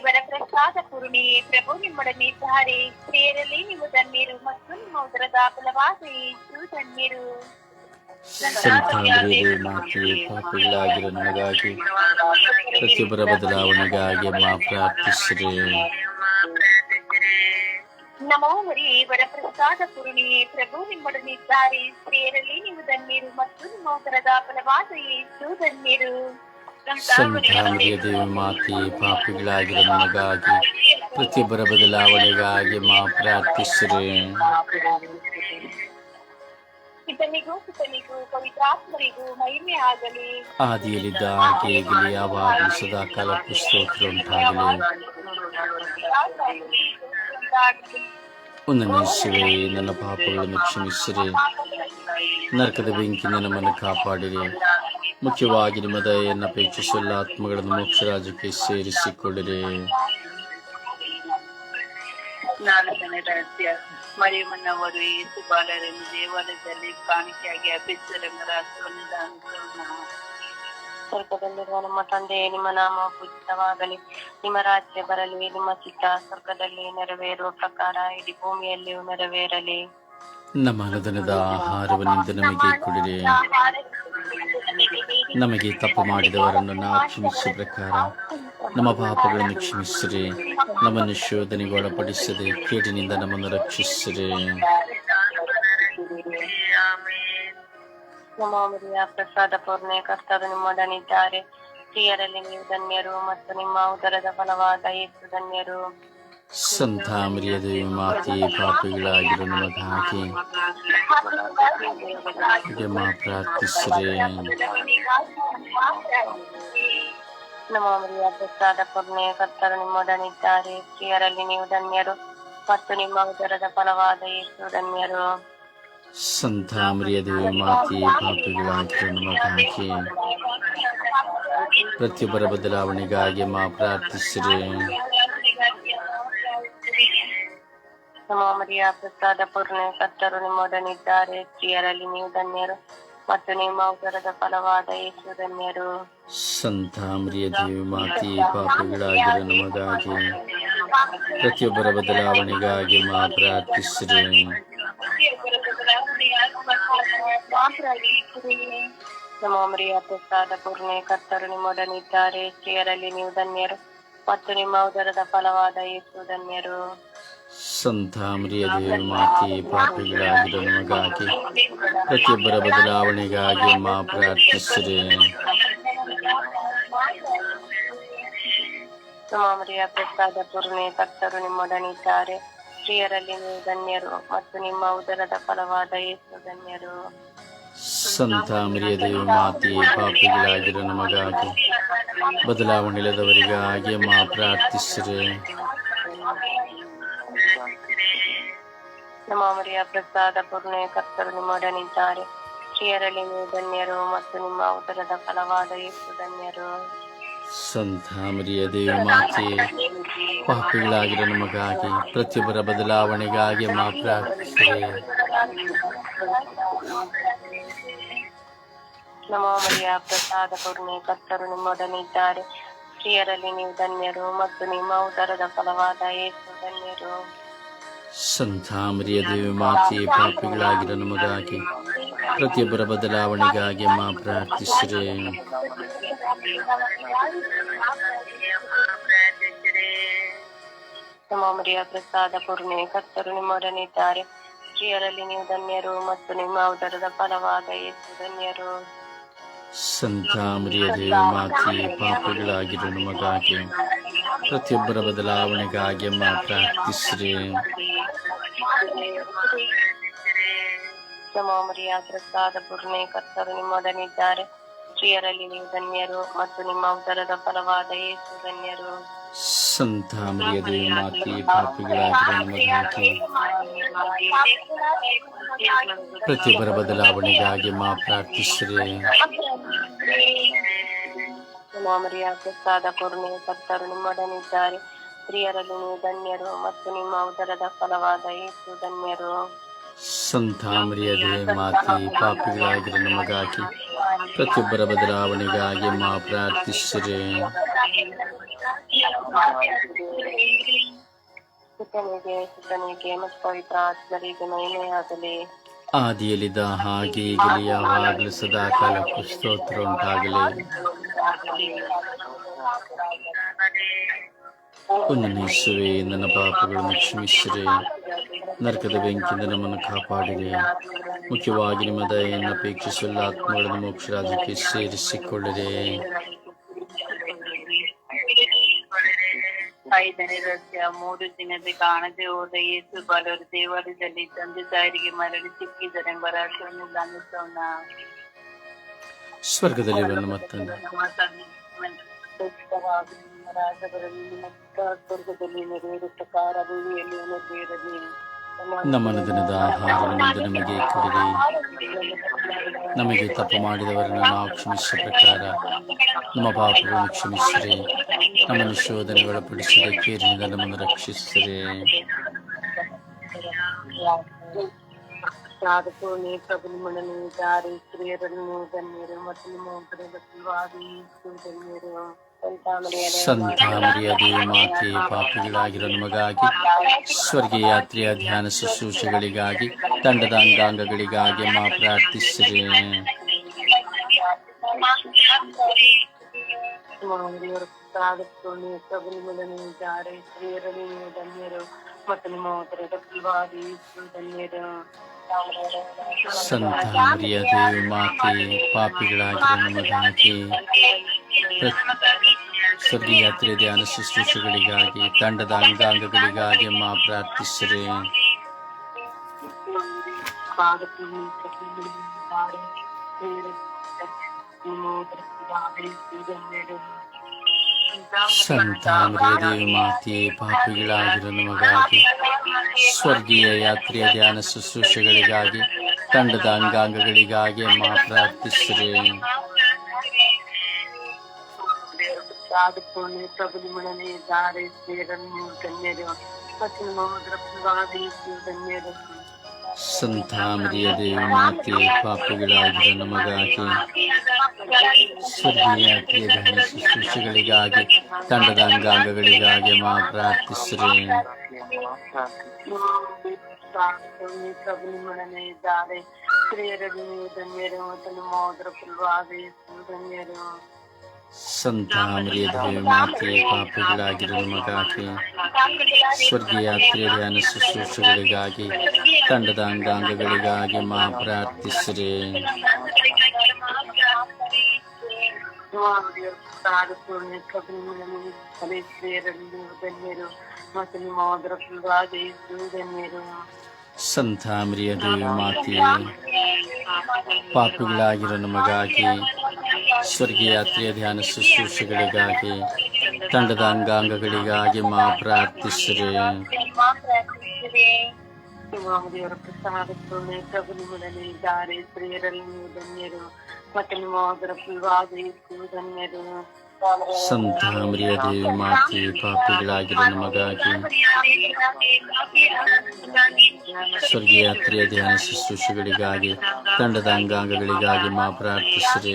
ವರ ಪ್ರಸಾದ ಪೂರ್ಣಿ ಪ್ರಭು ನಿಮ್ಮೊಡನೆ ಇದ್ದಾರೆ. ಸ್ತ್ರೀಯರಲ್ಲಿ ನೀವು ಧನ್ಯರು ಮತ್ತು ನಿಮ್ಮ ಉದರದ ಫಲವಾದ ಯೇಸು ಧನ್ಯರು. ದೇವಿ ಮಾತೆಯೇ ಪಾಪಿಗಳಾಗಿರೋ ನಮಗಾಗಿ ಪ್ರತಿಯೊಬ್ಬರ ಬದಲಾವಣೆಗಾಗಿ ಮಾ ಪ್ರಾರ್ಥಿಸಿರೆ. ನಮೋ ಹರಿ ವರಪ್ರಸಾದ ಪುರುಣಿಯೇ ಪ್ರಭು ನಿಮ್ಮೊಡನಿದ್ದಾರೆ. ಸೇರಲಿ ಸ್ತ್ರೀಯರಲ್ಲಿ ನೀವು ಧನ್ಯರು ಮತ್ತು ನಿಮ್ಮ ಉದರದ ಫಲವಾದ ಯೇಸು ಧನ್ಯರು. ದೇವಿ ಮಾತೆ ಪಾಪಿಗಳಾಗಿರೋ ನಮಗಾಗಿ ಪ್ರತಿಯೊಬ್ಬರ ಬದಲಾವಣೆಗಾಗಿ ಮಾ ಪ್ರಾರ್ಥಿಸಿರಿ. ಆಗಲಿ. ಆದಿಯಲ್ಲಿದ್ದ ಹಾಗೆ ಈಗಲೇ ಯಾವಾಗಲೂ ಸದಾ ಕಾಲಕ್ಕೂ ಸ್ತೋತ್ರ ಉಂಟಾಗಲಿ. ಒಂದನೇ ಶಿವೆ ನನ್ನ ಪಾಪಗಳನ್ನು ಕ್ಷಮಿಸಿರಿ ನರಕದ ಬೆಂಕಿಯಿಂದ ನಮ್ಮನ್ನು ಕಾಪಾಡಿರಿ ಮುಖ್ಯವಾಗಿ ನಿಮ್ಮ ದಯೆಯನ್ನು ಅಪೇಕ್ಷಿಸುವ ಎಲ್ಲ ಆತ್ಮಗಳನ್ನು ಮೋಕ್ಷ ರಾಜ್ಯಕ್ಕೆ ಸೇರಿಸಿಕೊಳ್ಳಿರಿ ನಾಲ್ಕನೇ ರಹಸ್ಯ ಮರಿಯಮ್ಮನವರು ಯೇಸು ಬಾಲರನ್ನು ದೇವಾಲಯದಲ್ಲಿ ಕಾಣಿಕೆಯಾಗಿ ಅಭಿಷೇಕ ರಾಷ್ಟ್ರವನ್ನು ದಾನಿಸೋಣ ಸ್ವರ್ಗದಲ್ಲಿರುವ ನಮ್ಮ ತಂದೆ, ನಿಮ್ಮ ನಾಮ ಪೂಜಿತವಾಗಲಿ. ನಿಮ್ಮ ರಾಜ್ಯ ಬರಲಿ, ನಿಮ್ಮ ಚಿತ್ತ ಸ್ವರ್ಗದಲ್ಲಿ ನೆರವೇರುವ ಪ್ರಕಾರ ಇಡೀ ಭೂಮಿಯಲ್ಲಿಯೂ ನೆರವೇರಲಿ. ನಮ್ಮ ಅನುದಾನದ ಆಹಾರವನ್ನಿಂದ ನಮಗೆ ಕೊಡಿರಿ. ನಮಗೆ ತಪ್ಪು ಮಾಡಿದವರನ್ನು ನಾವು ಕ್ಷಮಿಸುವ ಪ್ರಕಾರ ನಮ್ಮ ಪಾಪಗಳನ್ನು ಕ್ಷಮಿಸಿರಿ. ನಮ್ಮನ್ನು ಶೋಧನೆಗೆ ಒಳಪಡಿಸದೆ ಕೇಡಿನಿಂದ ನಮ್ಮನ್ನು ರಕ್ಷಿಸಿರಿ. ನಮ್ಮ ಪ್ರಸಾದ ಪೂರ್ಣೆ ಕರ್ತರು ನಿಮ್ಮೊಡನಿದ್ದಾರೆ ಸ್ತ್ರೀಯರಲ್ಲಿ ನೀವು ಧನ್ಯರು ಮತ್ತು ನಿಮ್ಮ ಉದರದ ಫಲವಾದ ಯೇಸು ಧನ್ಯರು. ಸಂತ ಮರಿಯ ದೇವಿ ಮಾತೆ ಪಾಪಿಗಳಾಗಿರೋ ನಮಗಾಗಿ ಹೀಗೆ ಮಾ ಪ್ರಾರ್ಥಿಸಿರಿ. ನಮ್ಮ ಮರಿಯ ಪ್ರಸಾದ ಪೂರ್ಣೆ ಕರ್ತರು ನಿಮ್ಮೊಡನಿದ್ದಾರೆ ಸ್ತ್ರೀಯರಲ್ಲಿ ನೀವು ಧನ್ಯರು ಮತ್ತು ನಿಮ್ಮ ಉದರದ ಫಲವಾದ ಯೇಸು ಧನ್ಯರು. ಸಂತ ಮರಿಯ ದೇವಿ ಮಾತೆಯೇ ಪಾಪಿಗಳಾಗಿರೋ ನಮಗಾಗಿ ಪ್ರತಿಯೊಬ್ಬರ ಬದಲಾವಣೆಗಾಗಿ ಮಾ ಪ್ರಾರ್ಥಿಸಿರಿ. ಮರಿಯ ಪ್ರಸಾದ ಪೂರ್ಣ ಕರ್ತರು ನಿಮ್ಮೊಡನಿದ್ದಾರೆ. ಸ್ತ್ರೀಯರಲ್ಲಿ ನೀವು ಧನ್ಯರು ಮತ್ತು ನಿಮ್ಮ ಉದರದ ಫಲವಾದ ಯೇಸು ಧನ್ಯರು. ಸಂತಾಮರಿಯ ದೇವಿ ಮಾತೆಯೇ ಪಾಪಿಗಳಾಗಿರೋ ನಮಗಾಗಿ ಪ್ರತಿಯೊಬ್ಬರ ಬದಲಾವಣೆಗಾಗಿ ಮಾ ಪ್ರಾರ್ಥಿಸಿರಿ. ನಮ್ಮ ಮರಿಯ ಪ್ರಸಾದ ಪೂರ್ಣೆ ಕರ್ತರು ನಿಮ್ಮೊಡನಿದ್ದಾರೆ. ಸ್ತ್ರೀಯರಲ್ಲಿ ನೀವು ಧನ್ಯರು ಮತ್ತು ನಿಮ್ಮ ಉದರದ ಫಲವಾದ ಯೇಸು ಧನ್ಯರು. ಸಂತ ಮರಿಯ ಮಾತಿ ಪಾಪಿಗಳಾಗಿರೋ ನಮಗಾಗಿ ಪ್ರತಿಯೊಬ್ಬರ ಬದಲಾವಣೆಗಾಗಿ ಮಾ ಪ್ರಾರ್ಥಿಸಿದೆ ನಮ್ಮ ಮರಿಯ ಪ್ರಸಾದ ಪೂರ್ಣೆ ಕರ್ತರು ನಿಮ್ಮೊಡನಿದ್ದಾರೆ. ಸ್ತ್ರೀಯರಲ್ಲಿ ನೀವು ಧನ್ಯರು ಮತ್ತು ನಿಮ್ಮ ಉದರದ ಫಲವಾದ ಯೇಸು ಧನ್ಯರು. ಸಂತ ಮರಿಯ ದೇವಿ ಮಾತೆಯೇ ಪಾಪಿಗಳಾಗಿರೋ ನಮಗಾಗಿ ಬದಲಾವಣೆಯಿಲ್ಲದವರಿಗಾಗಿ ಮಾ ಪ್ರಾರ್ಥಿಸಿರಿ. ನಮ್ಮ ಮರಿಯ ಪ್ರಸಾದ ಪೂರ್ಣ ಕರ್ತರು ನಿಮ್ಮೊಡನಿದ್ದಾರೆ. ಸ್ತ್ರೀಯರಲ್ಲಿ ನೀವು ಧನ್ಯರು ಮತ್ತು ನಿಮ್ಮ ಉದರದ ಫಲವಾದ ಯೇಸು ಧನ್ಯರು. ಸಂತ ಮರಿಯ ಮಾತೆ, ಪಾಪಿಗಳಾಗಿರೋ ನಮಗಾಗಿ, ಪ್ರತಿಯೊಬ್ಬರ ಬದಲಾವಣೆಗಾಗಿ ಮಾತ್ರ ನಮೋ ಮರಿಯ ಪ್ರಸಾದ ಪೂರ್ಣಿ ಕರ್ತರು ನಿಮ್ಮೊಡನಿದ್ದಾರೆ ಸ್ತ್ರೀಯರಲ್ಲಿ ನೀವು ಧನ್ಯರು ಮತ್ತು ನಿಮ್ಮ ಉದರದ ಫಲವಾದ ಏಸು ಧನ್ಯರು. ಸಂತ ಮರಿಯ ದೇವಿ ಮಾತೆ ಪಾಪಿಗಳಾಗಿರೋ ನಮಗಾಗಿ ಪ್ರತಿಯೊಬ್ಬರ ಬದಲಾವಣೆಗಾಗಿ ಮಾ ಪ್ರಾರ್ಥಿಸಿರಿ. ಮರಿಯ ಪ್ರಸಾದ ಪೂರ್ಣಿ ಕರ್ತರು ನಿಮ್ಮೊಡನಿದ್ದಾರೆ ಸ್ತ್ರೀಯರಲ್ಲಿ ನೀವು ಧನ್ಯರು ಮತ್ತು ನಿಮ್ಮ ಉದರದ ಫಲವಾದ ಯೇಸು ಧನ್ಯರು. ಸಂತ ಮರಿಯ ದೇವಿ ಮಾತೆ ಪಾಪಿಗಳಾಗಿರೋ ನಮಗಾಗಿ ಪ್ರತಿಯೊಬ್ಬರ ಬದಲಾವಣೆಗಾಗಿ ಮಾ ಪ್ರಾರ್ಥಿಸಿರಿ. ನಮೋ ಮರಿಯ ಪ್ರಸಾದ ಪೂರ್ಣೆ ಕರ್ತರು ನಿಮ್ಮೊಡನಿದ್ದಾರೆ ಸ್ತ್ರೀಯರಲ್ಲಿ ನೀವು ಧನ್ಯರು ಮತ್ತು ನಿಮ್ಮ ಉದರದ ಫಲವಾದ ಯೇಸು ಧನ್ಯರು. ಸಂತ ಪ್ರತಿಯೊಬ್ಬರ ಬದಲಾವಣೆಗಾಗಿ ಮಾ ಪ್ರಾರ್ಥಿಸಿರಿ. ಮಾಮರಿಯ ಮರಿಯ ಪ್ರಸಾದ ಪೂರ್ಣೆ ಕರ್ತರು ನಿಮ್ಮೊಡನಿದ್ದಾರೆ ಸ್ತ್ರೀಯರಲ್ಲಿ ನೀವು ಧನ್ಯರು ಮತ್ತು ನಿಮ್ಮ ಉದರದ ಫಲವಾದ ಯೇಸು ಧನ್ಯರು. ಸಂತ ಮಾತಿ ಮಾತೆ ಪಾಪಿಗಳಾಗಿರೋ ನಮಗಾಗಿ. ಪ್ರತಿಯೊಬ್ಬರ ಬದಲಾವಣೆಗಾಗಿ ಮಾ ಪ್ರಾರ್ಥಿಸಿರಿ. ಸುತನಿಗೆ ಸುತನಿಗೆ ಮತ್ತು ಪವಿತ್ರ ಆತ್ಮರಿಗೆ ಮಹಿಮೆಯಾಗಲಿ ಆದಿಯಲ್ಲಿದ್ದ ಹಾಗೆ ಈಗಲೇ ಯಾವಾಗಲೂ ಸದಾ ಕಾಲಕ್ಕೂ ಸ್ತೋತ್ರ ಉಂಟಾಗಲಿ. ಉನ್ನಯಿಸುವೆ ನನ್ನ ಪಾಪಗಳನ್ನು ಕ್ಷಮಿಸಿರಿ ನರಕದ ಬೆಂಕಿಯಿಂದ ನಮ್ಮನ್ನು ಕಾಪಾಡಿರಿ ಮುಖ್ಯವಾಗಿ ನಿಮ್ಮ ದಯೆಯನ್ನು ಅಪೇಕ್ಷಿಸಲು ಆತ್ಮಗಳನ್ನು ಮೋಕ್ಷರಾಜಕ್ಕೆ ಸೇರಿಸಿಕೊಳ್ಳಿರಿ ಐದನೇ ಮೂರು ದಿನದ ಕಾಣದೆ ಹೋದ ಯೇಸು ಬಲರು ದೇವಾಲಯದಲ್ಲಿ ತಂದೆ ತಾಯಿಗೆ ಮರಳಿ ಸಿಕ್ಕಿದರೆಂಬ ರಹಸ್ಯವನ್ನು ಗಮನಿಸೋಣ ಸ್ವರ್ಗದಲ್ಲಿ ನಮ್ಮ ತಂದೆ ರಾಜಬರಲಿ ನಿಮ್ಮ ಸ್ವರ್ಗದಲ್ಲಿ ನೆರವೇರುವ ಪ್ರಕಾರ ಭೂಮಿಯಲ್ಲಿ ನೆರವೇರಲಿ ನಮ್ಮ ದಿನದ ಆಹಾರವನ್ನು ನಮಗೆ ಕೊಡಿರಿ. ನಮಗೆ ತಪ್ಪು ಮಾಡಿದವರನ್ನು ನಾವು ಕ್ಷಮಿಸಿದ ಪ್ರಕಾರ ನಮ್ಮ ಪಾಪವನ್ನು ಕ್ಷಮಿಸಿರಿ. ನಮ್ಮನ್ನು ಶೋಧನೆಗೊಳಪಡಿಸಿದ ಕೇರಿನಿಂದ ನಮ್ಮನ್ನು ರಕ್ಷಿಸಿರಿ. ಸಾಧಕෝනේ ಪ್ರಭು ನಿಮ್ಮನ್ನು ದಾರಿ ಸ್ತ್ರೀಯರನ್ನು ಧನ್ಯರು ಮತ್ತು ನಿಮ್ಮ ಧನ್ಯರು ಸಂತ ದೇವಿ ಮಾತೆ ಪಾಪಿಗಳಾಗಿರೋ ನಮಗಾಗಿ ಸ್ವರ್ಗೀಯ ಯಾತ್ರೆಯ ಧ್ಯಾನ ಶುಶ್ರೂಷೆಗಳಿಗಾಗಿ ತಂಡದ ಅಂಗಾಂಗಗಳಿಗಾಗಿ ಮಾ ಪ್ರಾರ್ಥಿಸಿರಿ. ದೇವರ ಸಾಧಕෝනේ ಪ್ರಭು ನಿಮ್ಮನ್ನು ದಾರಿ ಸ್ತ್ರೀಯರನ್ನು ಧನ್ಯರು ಮತ್ತು ನಿಮ್ಮ ಉದರದ ಫಲವಾಗಿ ಯೇಸು ಧನ್ಯರು. ಸಂತ ಮರಿಯದೇ ಮಾತೆ ಪಾಪಿಗಳಾಗಿರೋ ನಮಗಾಗಿ ಸ್ವರ್ಗೀಯ ಯಾತ್ರೆ ಧ್ಯಾನ ಶುಶ್ರೂಷೆಗಳಿಗಾಗಿ ತಂಡದ ಅಂಗಾಂಗಗಳಿಗಾಗಿ ಮಾ ಪ್ರಾರ್ಥಿಸಿರಿ. ಸಾಧಕෝනේ ಪ್ರಭು ನಿಮ್ಮನ್ನು ದಾರಿ ಸ್ತ್ರೀಯರನ್ನು ನಿಮ್ಮ ಉದರದ ಫಲವಾಗಿ ಯೇಸು ಧನ್ಯರು ಸಂತ ಮರಿಯದೇ ಮಾತೆ ಪಾಪಿಗಳಾಗಿರೋ ನಮಗಾಗಿ ಸ್ವರ್ಗೀಯ ಯಾತ್ರೆಯ ಧ್ಯಾನ ಶುಶ್ರೂಷೆಗಳಿಗಾಗಿ, ತಂಡದ ಅಂಗಾಂಗಗಳಿಗಾಗಿ ಮಾ ಪ್ರಾರ್ಥಿಸಿರಿ. ಸಾಧಕෝනේ ಪ್ರಭು ನಿಮ್ಮನೆ ದಾರಿ ಸ್ತ್ರೀಯರನ್ನು ಧನ್ಯರು ಮತ್ತು ನಿಮ್ಮ ಉದರ ಫಲವಾಗಿ ಯೇಸು ಧನ್ಯರು ಸಂತ ಮರಿಯದೇ ಮಾತೆ ಪಾಪಿಗಳಾಗಿರೋ ನಮಗಾಗಿ ಸ್ವರ್ಗೀಯ ಯಾತ್ರೆಯ ಧ್ಯಾನ ಶುಶ್ರೂಷೆಗಳಿಗಾಗಿ ತಂಡದ ಅಂಗಾಂಗಗಳಿಗಾಗಿ ಮಾ ಪ್ರಾರ್ಥಿಸಿರಿ ಸಾಧಕෝනේ ಪ್ರಭು ನಿಮ್ಮನೆ ದಾರಿ ಸ್ತ್ರೀಯರನ್ನು ಧನ್ಯರು ಮತ್ತು ನಿಮ್ಮ ಉದರ ಫಲವಾಗಿ ಯೇಸು ಧನ್ಯರು ಸಂತ ಮರಿಯದೇ ಮಾತೆ ಪಾಪಿಗಳಾಗಿರೋ ನಮಗಾಗಿ ಸ್ವರ್ಗೀಯ ಧ್ಯಾನ ಶುಶ್ರೂಷೆಗಳಿಗಾಗಿ ತಂಡದ ಅಂಗಾಂಗಗಳಿಗಾಗಿ ಮಾ ಪ್ರಾರ್ಥಿಸಿರಿ ಮತ್ತು ನಿಮ್ಮ ಉದರ ಫಲವಾಗಿ ಯೇಸು ಧನ್ಯರು ಸಂತ ಮರಿಯದೇ ಮಾತೆ, ಪಾಪಿಗಳಾಗಿರೋ ನಮಗಾಗಿ ಸ್ವರ್ಗೀಯ ಯಾತ್ರೆಯ ಧ್ಯಾನ ಶುಶ್ರೂಷೆಗಳಿಗಾಗಿ, ತಂಡದ ಅಂಗಾಂಗಗಳಿಗಾಗಿ ಮಾ ಪ್ರಾರ್ಥಿಸಿರಿ. ದೇವರ ಪ್ರಸಾದ ಪ್ರಭು ನಿಮ್ಮೊಡನೆ ಇದ್ದಾರೆ ಸ್ತ್ರೀಯರಲ್ಲಿ ಧನ್ಯರು. ಮತ್ತು ನಿಮ್ಮ ಅದರ ಫಲವಾಗಿ ಧನ್ಯರು. ಸಂತ ಮರಿಯದೇ ಮಾತೆ ಪಾಪಿಗಳಾಗಿರೋ ನಮಗಾಗಿ ಸ್ವರ್ಗೀಯ ಯಾತ್ರೆಯ ಧ್ಯಾನ ಶುಶ್ರೂಷೆಗಳಿಗಾಗಿ ತಂಡದ ಅಂಗಾಂಗಗಳಿಗಾಗಿ ಮಾ ಪ್ರಾರ್ಥಿಸಿರಿ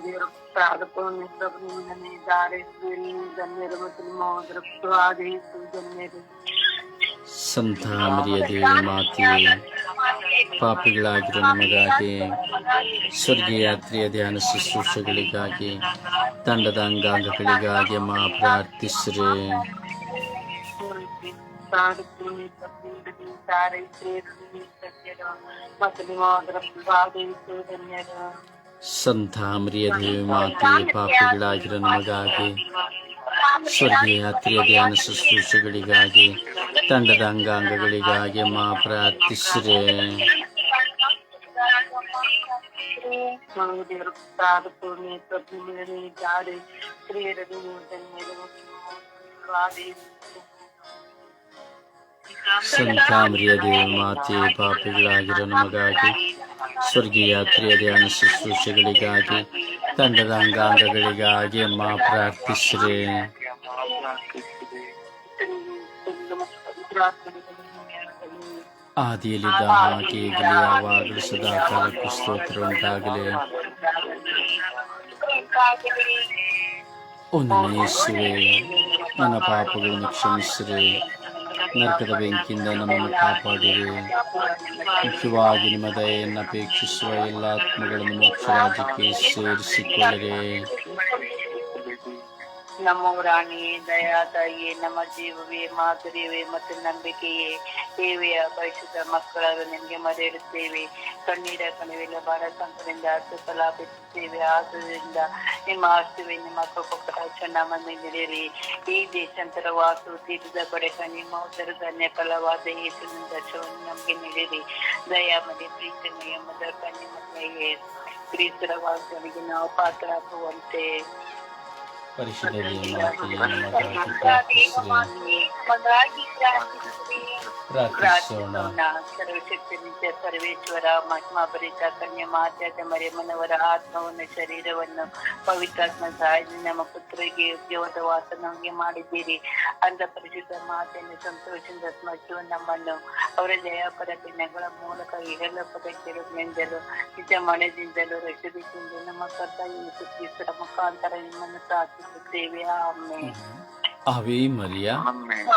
ದೇವರ ಪ್ರಸಾದಕ್ಕೊಮ್ಮೆ ಪ್ರಭು ನಿಮ್ಮೊಡನೆ ಇದ್ದಾರೆ ಸ್ತ್ರೀಯರಲ್ಲಿ ಧನ್ಯರು ಮತ್ತು ನಿಮ್ಮ ಅದರ ಫಲವಾಗಿ ಯೇಸು ಧನ್ಯರು ಸಂತ ಮರಿಯದೇ ಮಾತೆ ಪಾಪಿಗಳಾಗಿರೋ ನಮಗಾಗಿ ಸ್ವರ್ಗೀಯ ಯಾತ್ರೆಯ ಧ್ಯಾನ ಶುಶ್ರೂಷೆಗಳಿಗಾಗಿ ತಂಡದ ಅಂಗಾಂಗಗಳಿಗಾಗಿ ಮಾ ಪ್ರಾರ್ಥಿಸಿರಿ ಪ್ರಸಾದಕ್ಕೊಮ್ಮೆ ಪ್ರಭು ನಿಮ್ಮೊಡನೆ ಇದ್ದಾರೆ ಸ್ತ್ರೀಯರಲ್ಲಿ ಧನ್ಯರು ಮತ್ತು ನಿಮ್ಮ ಅದರ ಫಲವಾಗಿ ಯೇಸು ಧನ್ಯರು ಸಂತ ಮರಿಯದೇ ಮಾತೆ ಪಾಪಿಗಳಾಗಿರೋ ನಮಗಾಗಿ ಸ್ವರ್ಗೀಯ ಯಾತ್ರೆಯ ಧ್ಯಾನ ಶುಶ್ರೂಷೆಗಳಿಗಾಗಿ ತಂಡದ ಅಂಗಾಂಗಗಳಿಗಾಗಿ ಮಾ ಪ್ರಾರ್ಥಿಸ್ರೆ ದೇವರು ಪ್ರಾರ್ಥನೆ ಪ್ರತಿಮೆ ಜಾಡಿ ಸ್ತ್ರೀಯರದು ಸಂತಾಮರಿಯ ದೇವ ಮಾತೆ ಪಾಪಿಗಳಾಗಿರೋ ನಮಗಾಗಿ ಸ್ವರ್ಗೀಯ ಯಾತ್ರೆಯ ಧ್ಯಾನ ಶುಶ್ರೂಷೆಗಳಿಗಾಗಿ ತಂಡದ ಅಂಗಾಂಗಗಳಿಗಾಗಿ ಮಾ ಪ್ರಾರ್ಥಿಸ್ರೆ ಆದಿಯಲ್ಲಿದ್ದ ಹಾಗೆ ಈಗಲೇ ಯಾವಾಗಲೂ ಸದಾ ಕಾಲಕ್ಕೂ ಸ್ತೋತ್ರ ಉಂಟಾಗಲಿ ಒಂದು ಯೇಸುವೆ ನನ್ನ ಪಾಪಗಳನ್ನು ಕ್ಷಮಿಸಿರಿ ನರಕದ ಬೆಂಕಿಯಿಂದ ನಮ್ಮನ್ನು ಕಾಪಾಡಿರಿ. ಮುಖ್ಯವಾಗಿ ನಿಮ್ಮ ದಯೆಯನ್ನು ಅಪೇಕ್ಷಿಸುವ ಎಲ್ಲ ಆತ್ಮಗಳನ್ನು ಮೋಕ್ಷ ರಾಜ್ಯಕ್ಕೆ ಸೇರಿಸಿಕೊಳ್ಳಿರಿ. ನಮ್ಮ ರಾಣಿಯೇ ದಯಾತಾಯಿಯೇ ನಮ್ಮ ಜೀವವೇ, ಮಾಧುರ್ಯವೇ ಮತ್ತು ನಂಬಿಕೆಯೇ ದೇವಿಯ ಪರಿಶುದ್ಧ ಮಕ್ಕಳಾದ ನಿಮಗೆ ಮರೆಯಿಡುತ್ತೇವೆ ಕಣ್ಣೀರ ಕಣಿವೆಲ್ಲ ಬಹಳ ಸಂತದಿಂದ ಲಾಭಿಸುತ್ತೇವೆ ಆದುದರಿಂದ ನಿಮ್ಮ ಆಸ್ತುವೆ ನಿಮ್ಮ ಕೃಪಕಟಾಕ್ಷ ನಮ್ಮನ್ನು ನೀಡಿರಿ ಈ ದೇಶಾಂತರ ವಾಸು ತೀರ್ಥದ ಬಳಿಕ ನಿಮ್ಮ ಉದರದ ಫಲವಾದ ಯೇಸುವಿನ ದರ್ಶವನ್ನು ನಮಗೆ ನೀಡಿರಿ. ದಯಾಮದಿ ಪ್ರೀತನೆಯ ಮೊದಲ ನಿಮ್ಮ ಕ್ರೀಸ್ತರ ವಾಸನೆಗೆ ನಾವು ಪಾತ್ರರಾಗುವಂತೆ. ಪರಿಶುದ್ಧ ಮಾತೆಯೇ ನಮಗಾಗಿ ಪ್ರಾರ್ಥಿಸಿರಿ ಪ್ರಾರ್ಥಿಸೋಣ. ಸರ್ವಶಕ್ತಿ ನಿತ್ಯ ಸರ್ವೇಶ್ವರ ಮಹಿಮಾ ಭರಿತ ಕನ್ಯಾ ಮಾತ್ಯಾದ ಮರಿಯಮ್ಮನವರ ಆತ್ಮವನ್ನು ಶರೀರವನ್ನು ಪವಿತ್ರಾತ್ಮ ಸಹಾಯದಿಂದ ನಮ್ಮ ಪುತ್ರಿಗೆ ಉದ್ಯೋಗದ ವಾಸನವಾಗಿ ಮಾಡಿದ್ದೀರಿ. ಅಂತ ಪರಿಶುದ್ಧ ಮಾತೆಯನ್ನು ಸಂತೋಷದಿಂದ ಸ್ಮರಿಸುವ ನಮ್ಮನ್ನು ಅವರ ದಯಾಪರ ದಿನಗಳ ಮೂಲಕ ಇವೆಲ್ಲ ಪದಕ್ಕಿರುವುದೆಂದಲೂ ನಿಜ ಮನೆಯಿಂದಲೂ ರಕ್ಷಿಸಿಕೊಂಡು ನಮ್ಮ ಕರ್ತವ್ಯ ಕ್ರಿಸ್ತರ ಮುಖಾಂತರ ನಿಮ್ಮನ್ನು ಪ್ರಾರ್ಥಿಸುತ್ತೇವೆ. ಆಮೆ ಅವೇ Maria Maria